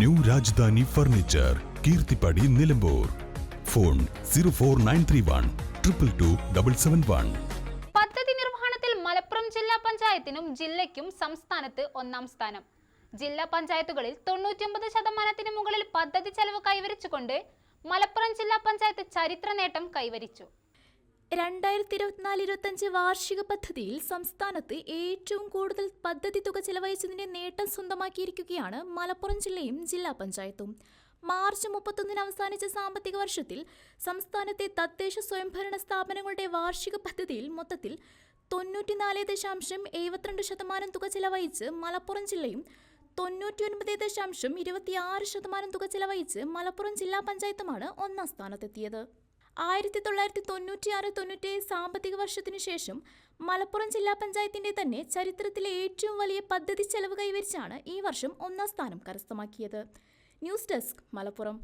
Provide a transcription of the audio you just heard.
New Rajadhani furniture Keerthippady Nilambur. Phone zero four nine three one triple two double seven one. പദ്ധതി നിർവഹണത്തിൽ മലപ്പുറം ജില്ലാ പഞ്ചായത്തിനും ജില്ലയ്ക്കും സംസ്ഥാനത്ത് ഒന്നാം സ്ഥാനം. ജില്ലാ പഞ്ചായത്തുകളിൽ തൊണ്ണൂറ്റിയൊമ്പത് ശതമാനത്തിന് മുകളിൽ പദ്ധതി ചെലവ് കൈവരിച്ചുകൊണ്ട് മലപ്പുറം ജില്ലാ പഞ്ചായത്ത് ചരിത്ര നേട്ടം കൈവരിച്ചു. രണ്ടായിരത്തി ഇരുപത്തിനാല് ഇരുപത്തഞ്ച് വാർഷിക പദ്ധതിയിൽ സംസ്ഥാനത്ത് ഏറ്റവും കൂടുതൽ പദ്ധതി തുക ചെലവഴിച്ചതിന്റെ നേട്ടം സ്വന്തമാക്കിയിരിക്കുകയാണ് മലപ്പുറം ജില്ലയും ജില്ലാ പഞ്ചായത്തും. മാർച്ച് മുപ്പത്തൊന്നിന് അവസാനിച്ച സാമ്പത്തിക വർഷത്തിൽ സംസ്ഥാനത്തെ തദ്ദേശ സ്വയംഭരണ സ്ഥാപനങ്ങളുടെ വാർഷിക പദ്ധതിയിൽ മൊത്തത്തിൽ തൊണ്ണൂറ്റിനാല് ദശാംശം എഴുപത്തിരണ്ട് ശതമാനം തുക ചെലവഴിച്ച് മലപ്പുറം ജില്ലയും തൊണ്ണൂറ്റിയൊൻപത് ദശാംശം ഇരുപത്തിയാറ് ശതമാനം തുക ചെലവഴിച്ച് മലപ്പുറം ജില്ലാ പഞ്ചായത്തുമാണ് ഒന്നാം സ്ഥാനത്തെത്തിയത്. ആയിരത്തി തൊള്ളായിരത്തി തൊണ്ണൂറ്റിയാറ് തൊണ്ണൂറ്റേഴ് സാമ്പത്തിക വർഷത്തിനു ശേഷം മലപ്പുറം ജില്ലാ പഞ്ചായത്തിന്റെ തന്നെ ചരിത്രത്തിലെ ഏറ്റവും വലിയ പദ്ധതി ചെലവ് കൈവരിച്ചാണ് ഈ വർഷം ഒന്നാം സ്ഥാനം കരസ്ഥമാക്കിയത്. News desk Malappuram.